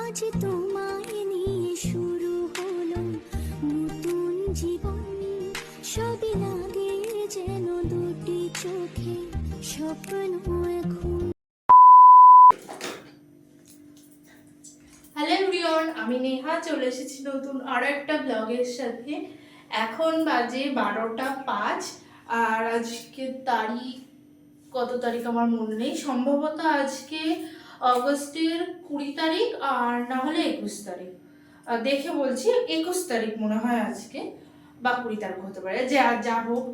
আজ তোমায় নিয়ে শুরু হলো নতুন জীবন। সবই লাগে যেন দুটি চোখে স্বপ্ন এখন। হ্যালো এভরিওয়ান আমি নেহা, চলে এসেছি নতুন আরও একটা ব্লগের সাথে। এখন বাজে বারোটা পাঁচ, আর আজকে তারিখ, কত তারিখ আমার মনে নেই। সম্ভবত আজকে অগস্টের কুড়ি তারিখ আর না হলে একুশ তারিখ। দেখে বলছি একুশ তারিখ মনে হয় আজকে, বা কুড়ি তারিখ হতে পারে, যা যা হোক।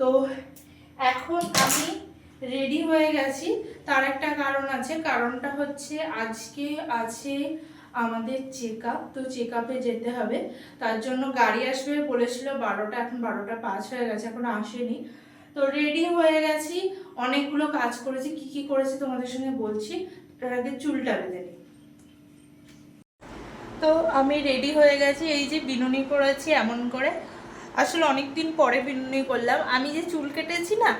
তো এখন আমি রেডি হয়ে গেছি। তার একটা কারণ আছে, কারণটা হচ্ছে আজকে আছে আমাদের চেক আপ তো চেক আপে যেতে হবে। তার জন্য গাড়ি আসবে বলেছিল বারোটা, এখন বারোটা পাঁচ হয়ে গেছে, এখন আসেনি। তো রেডি হয়ে গেছি। অনেকগুলো কাজ করেছি। কি কি করেছি তোমাদের সঙ্গে বলছি। তার আগে চুলটা বেঁধে নিই। তো আমি রেডি হয়ে গেছি, এই যে বিনুনি করেছি এমন করে। আসলে অনেক দিন পরে বিনুনি করলাম। আমি যে চুল কেটেছি না,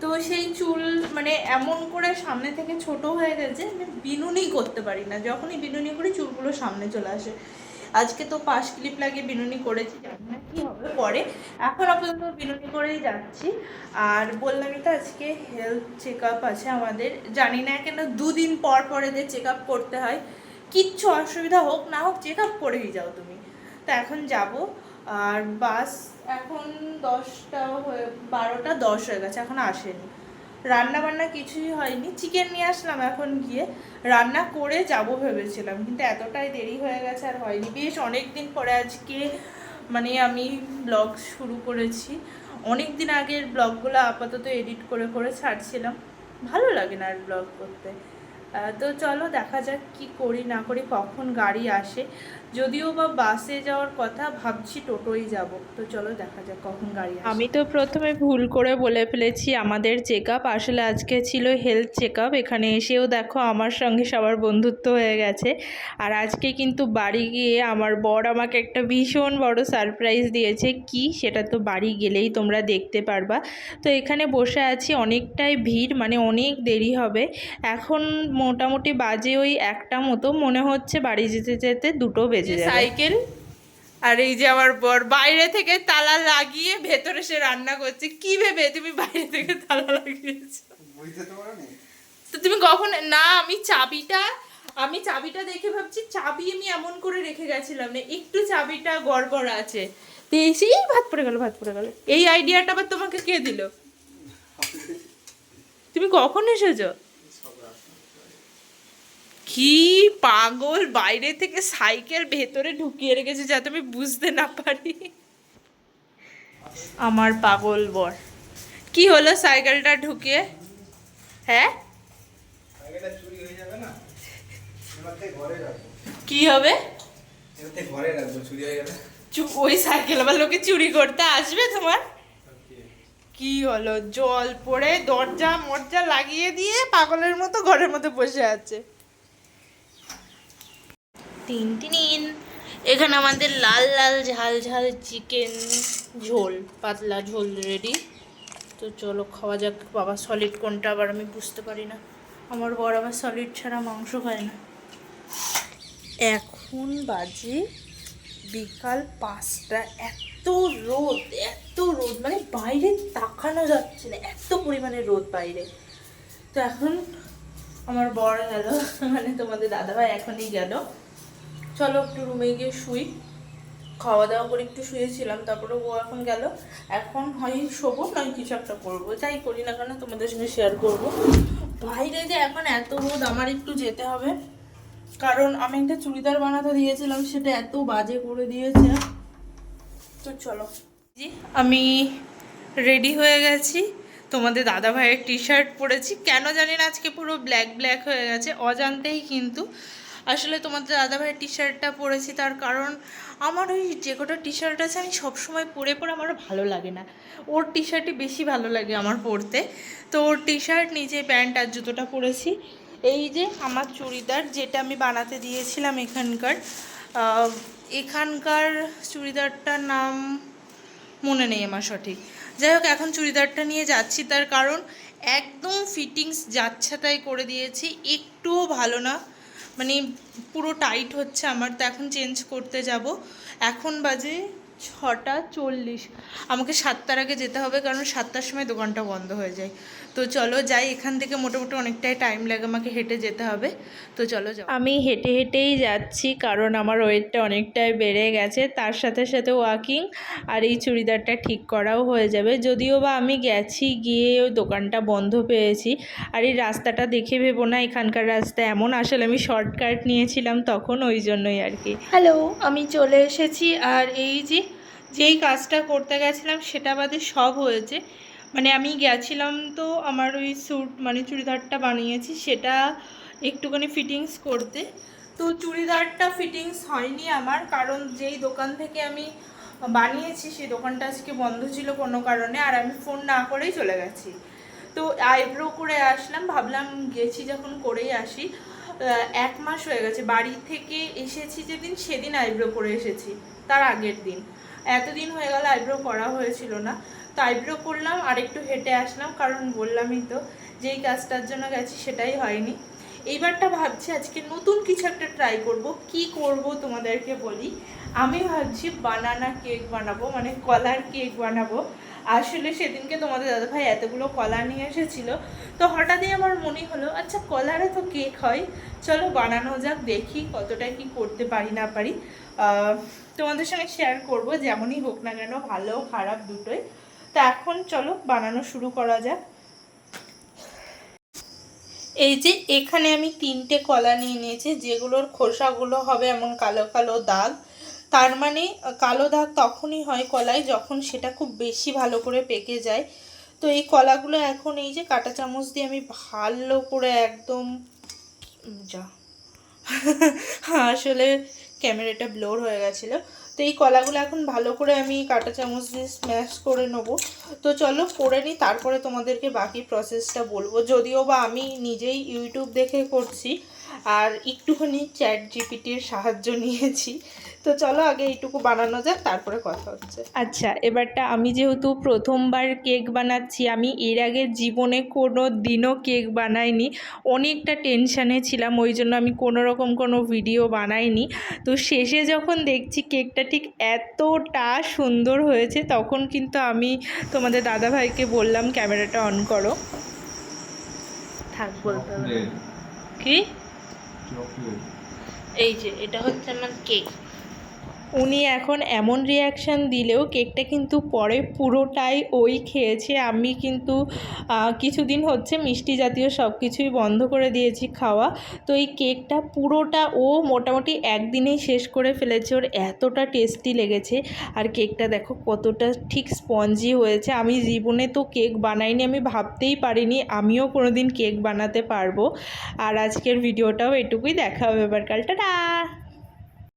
তো সেই চুল মানে এমন করে সামনে থেকে ছোট হয়ে গেছে আমি বিনুনি করতে পারি না। যখনই বিনুনি করি, চুলগুলো সামনে চলে আসে। আজকে তো পাশ ক্লিপ লাগিয়ে বিনুনি করেছি, জানি না কি হবে পরে। এখন আপাতত বিনুনি করেই যাচ্ছি। আর বললামই তো আজকে হেলথ চেক আছে আমাদের। জানি না কেন দুদিন পর পর এদের চেক করতে হয়। কিচ্ছু অসুবিধা হোক না হোক চেক আপ করেই যাও তুমি। তো এখন যাব। আর বাস এখন দশটা হয়ে বারোটা দশ হয়ে গেছে, এখন আসেনি। রান্না বান্না কিছুই হয়নি। চিকেন নিয়ে আসলাম এখন গিয়ে। রান্না করে যাব ভেবেছিলাম, কিন্তু এতটাই দেরি হয়ে গেছে আর হয়নি। বেশ অনেক দিন পরে আজকে মানে আমি ব্লগ শুরু করেছি। অনেক দিন আগের ব্লগগুলো আপাতত এডিট করে করে ছাড়ছিলাম। ভালো লাগে না আর ব্লগ করতে। তো চলো দেখা যাক কি করি, না করি, কখন গাড়ি আসে। যদিও বা বাসে যাওয়ার কথা ভাবছি টোটোই যাব। তো চলো দেখা যাক কখন গাড়ি আমি তো প্রথমে ভুল করে বলে ফেলেছি, আমাদের চেক আপ আসলে আজকে ছিল হেলথ চেক আপ এখানে এসেও দেখো আমার সঙ্গে সবার বন্ধুত্ব হয়ে গেছে। আর আজকে কিন্তু বাড়ি গিয়ে আমার বর আমাকে একটা ভীষণ বড় সারপ্রাইজ দিয়েছে। কি? সেটা তো বাড়ি গেলেই তোমরা দেখতে পারবা। তো এখানে বসে আছি, অনেকটাই ভিড় মানে অনেক দেরি হবে। এখন মোটামুটি বাজে ওই একটা মতো, মনে হচ্ছে বাড়ি যেতে যেতে দুটো বেজে যাবে। সাইকেল আর এই যে আমার বর বাইরে থেকে তালা লাগিয়ে ভেতরে সে রান্না করছে। কি ভেবে তুমি বাইরে থেকে তালা লাগিয়েছো? তো তো তুমি কখন না আমি চাবিটা আমি চাবিটা দেখে ভাবছি চাবি আমি এমন করে রেখে গেছিলাম না একটু চাবিটা গড়বড় আছে। তো এসেই ভাত পড়ে গেল ভাত পড়ে গেল। এই আইডিয়াটা আবার তোমাকে কে দিল? তুমি কখন এসেছ? কি পাগল বাইরে থেকে সাইকেল ভেতরে ঢুকিয়ে রেখেছে যাতে আমি বুঝতে না পারি। আমার পাগল বর। কি হলো সাইকেলটা ঢুকিয়ে? হ্যাঁ? কি হবে? ওই সাইকেল আবার লোকে চুরি করতে আসবে তোমার? কি হলো? জল পড়ে দরজা মরজা লাগিয়ে দিয়ে পাগলের মতো ঘরের মধ্যে বসে আছে। তিন তিন। এখানে আমাদের লাল লাল, ঝাল ঝাল, চিকেন, ঝোল, পাতলা ঝোল রেডি তো চলো খাওয়া যাক, বাবা সলিড কোনটা, আবার আমি বুঝতে পারি না। আমার বড় আবার সলিড ছাড়া মাংস খায় না। এখন বাজে বিকাল পাঁচটা। এত রোদ এত রোদ মানে বাইরে তাকানো যাচ্ছে না। এত পরিমাণে রোদ বাইরে। তো এখন আমার বড় গেল মানে তোমাদের দাদাভাই এখনই গেল। চলো একটু রুমে গিয়ে শুই। খাওয়া দাওয়া করে একটু শুয়েছিলাম, তারপরে ও এখন গেল। এখন হয় শোবো, নয় কিছু একটা করব। যাই করি না কেন তোমাদের সঙ্গে শেয়ার করব। বাইরে যে এখন এত রোদ, আমার একটু যেতে হবে। কারণ আমি একটা চুড়িদার বানাতে দিয়েছিলাম, সেটা এত বাজে করে দিয়েছে। তো চলো। জি, আমি রেডি হয়ে গেছি। তোমাদের দাদা ভাইয়ের টি শার্ট পরেছি। কেন জানি না আজকে পুরো ব্ল্যাক ব্ল্যাক হয়ে গেছে। অজান্তেই কিন্তু আসলে তোমাদের দাদা ভাইয়ের টি শার্টটা পরেছি, তার কারণ আমার ওই যে কটা টি শার্ট আছে, আমি সবসময় পরে পরে আমার ভালো লাগে না। ওর টি শার্টই বেশি ভালো লাগে আমার পরতে। তো ওর টি শার্ট নিচে প্যান্ট আর জুতোটা পরেছি। এই যে আমার চুড়িদার যেটা আমি বানাতে দিয়েছিলাম এখানকার এখানকার চুড়িদারটার নাম মনে নেই আমার সঠিক। যাই হোক, এখন চুড়িদারটা নিয়ে যাচ্ছি, তার কারণ একদম ফিটিংস যাচ্ছে তাই করে দিয়েছি, একটুও ভালো না। মানে পুরো টাইট হচ্ছে আমার, তো এখন চেঞ্জ করতে যাব। এখন বাজে ছটা চল্লিশ। আমাকে সাতটার আগে যেতে হবে, কারণ সাতটার সময় দোকানটা বন্ধ হয়ে যায়। তো চলো যাই এখান থেকে মোটামুটি অনেকটাই টাইম লাগে আমাকে হেঁটে যেতে হবে। তো চলো যাও। আমি হেঁটে হেঁটেই যাচ্ছি কারণ আমার ওয়েটটা অনেকটাই বেড়ে গেছে তার সাথে সাথে ওয়াকিং আর এই চুড়িদারটা ঠিক করাও হয়ে যাবে। যদিও বা আমি গেছি গিয়ে ওই দোকানটা বন্ধ পেয়েছি আর এই রাস্তাটা দেখে ভেবো না এখানকার রাস্তা এমন। আসলে আমি শর্টকাট নিয়েছিলাম তখন ওই জন্যই আর কি। হ্যালো আমি চলে এসেছি আর এই যে যেই কাজটা করতে গেছিলাম সেটা বাদে সব হয়েছে। মানে আমি গেছিলাম তো আমার ওই স্যুট মানে চুড়িদারটা বানিয়েছি, সেটা একটুখানি ফিটিংস করতে। তো চুড়িদারটা ফিটিংস হয়নি আমার, কারণ যেই দোকান থেকে আমি বানিয়েছি, সেই দোকানটা আজকে বন্ধ ছিল কোনো কারণে, আর আমি ফোন না করেই চলে গেছি। তো আইব্রো করে আসলাম, ভাবলাম গেছি যখন করেই আসি। এক মাস হয়ে গেছে, বাড়ি থেকে এসেছি যেদিন, সেদিন আইব্রো করে এসেছি, তার আগের দিন। এতদিন হয়ে গেল আইব্রো করা হয়েছিল না। তো আইব্রো করলাম আর একটু হেঁটে আসলাম, কারণ বললামই তো যেই কাজটার জন্য গেছি সেটাই হয়নি। এইবারটা ভাবছি আজকে নতুন কিছু একটা ট্রাই করব, কি করব তোমাদেরকে বলি। আমি ভাবছি বানানা কেক বানাবো মানে কলার কেক বানাবো। আসলে সেদিনকে তোমাদের দাদাভাই এতগুলো কলা নিয়ে এসেছিল, তো হঠাৎই আমার মনে হলো আচ্ছা কলারে তো কেক হয়, চলো বানানো যাক, দেখি কতটা কি করতে পারি না পারি। তোমাদের সঙ্গে শেয়ার করব, যেমনই হোক না কেন, ভালো খারাপ দুটোই। তো এখন চলো বানানো শুরু করা যাক। এই যে এখানে আমি তিনটে কলা নিয়ে নিয়েছি, যেগুলোর খোসাগুলো হবে এমন কালো কালো দাগ। তার মানে কালো দাগ তখনই হয় কলায় যখন সেটা খুব বেশি ভালো করে পেকে যায়। তো এই কলাগুলো এখন এই যে কাঁটা চামচ দিয়ে আমি ভালো করে একদম যা। আসলে ক্যামেরাটা ব্লোর হয়ে গেছিল। তো এই কলাগুলো এখন ভালো করে আমি কাটা চামচ দিয়ে স্ম্যাশ করে নেব। তো চলো করে নিই, তারপরে তোমাদেরকে বাকি প্রসেসটা বলব। যদিও বা আমি নিজেই ইউটিউব দেখে করছি আর একটুখানি চ্যাট জিপিটির সাহায্য নিয়েছি। তো চলো আগে এইটুকু বানানো যাক তারপরে কথা হচ্ছে। আচ্ছা এবারটা আমি যেহেতু প্রথমবার কেক বানাচ্ছি আমি এর আগে জীবনে কোনো দিনও কেক বানাইনি। অনেকটা টেনশানে ছিলাম ওই জন্য আমি কোনো রকম কোনো ভিডিও বানাইনি। তো শেষে যখন দেখছি কেকটা ঠিক এতটা সুন্দর হয়েছে তখন কিন্তু আমি তোমাদের দাদাভাইকে বললাম ক্যামেরাটা অন করো। থাক বলতে হবে। কি? এই যে এটা হচ্ছে আমার কেক উনি এখন এমন রিয়াকশান দিলেও কেকটা কিন্তু পরে পুরোটাই ওই খেয়েছে। আমি কিন্তু কিছুদিন হচ্ছে মিষ্টি জাতীয় সব কিছুই বন্ধ করে দিয়েছি খাওয়া। তো এই কেকটা পুরোটা ও মোটামুটি একদিনেই শেষ করে ফেলেছে। ওর এতটা টেস্টি লেগেছে। আর কেকটা দেখো কতটা ঠিক স্পঞ্জি হয়েছে। আমি জীবনে তো কেক বানাইনি, আমি ভাবতেই পারিনি আমিও কোনো দিন কেক বানাতে পারব। আর আজকের ভিডিওটাও এটুকুই। দেখা হবে এবার কালটা